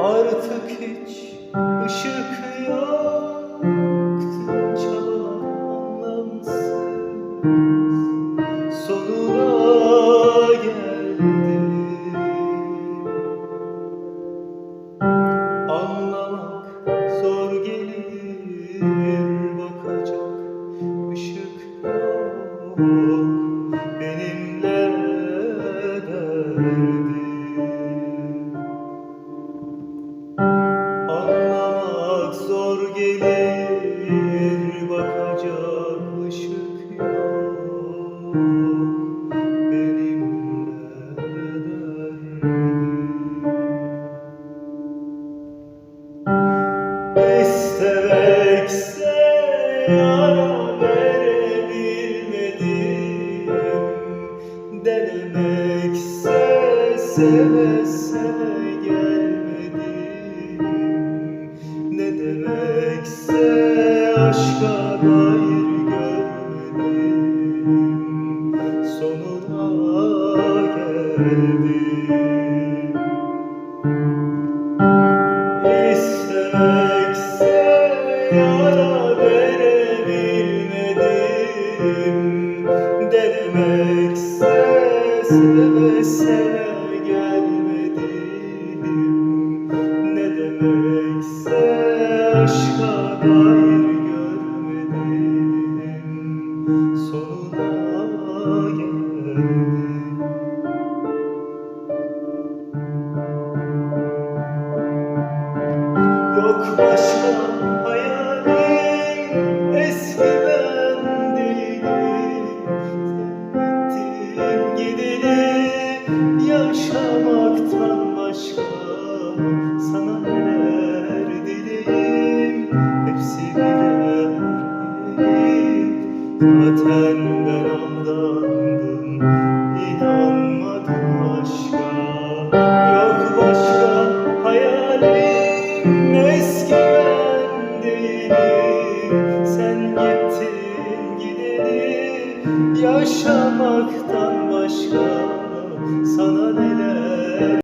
Artık hiç ışık yok Çabalar anlamsız Sonuna seve seve gelmedim Ne demekse aşka dair görmedim. Sonuna geldim. İstemekse yara verebilmedim. Denemekse seve seve aşka dair görmedim. Sonuna geldim. Yok başka Sen ben aldandım inanmadım aşka. Yok başka hayalim eski ben Sen gittin gideli yaşamaktan başka. Sana neler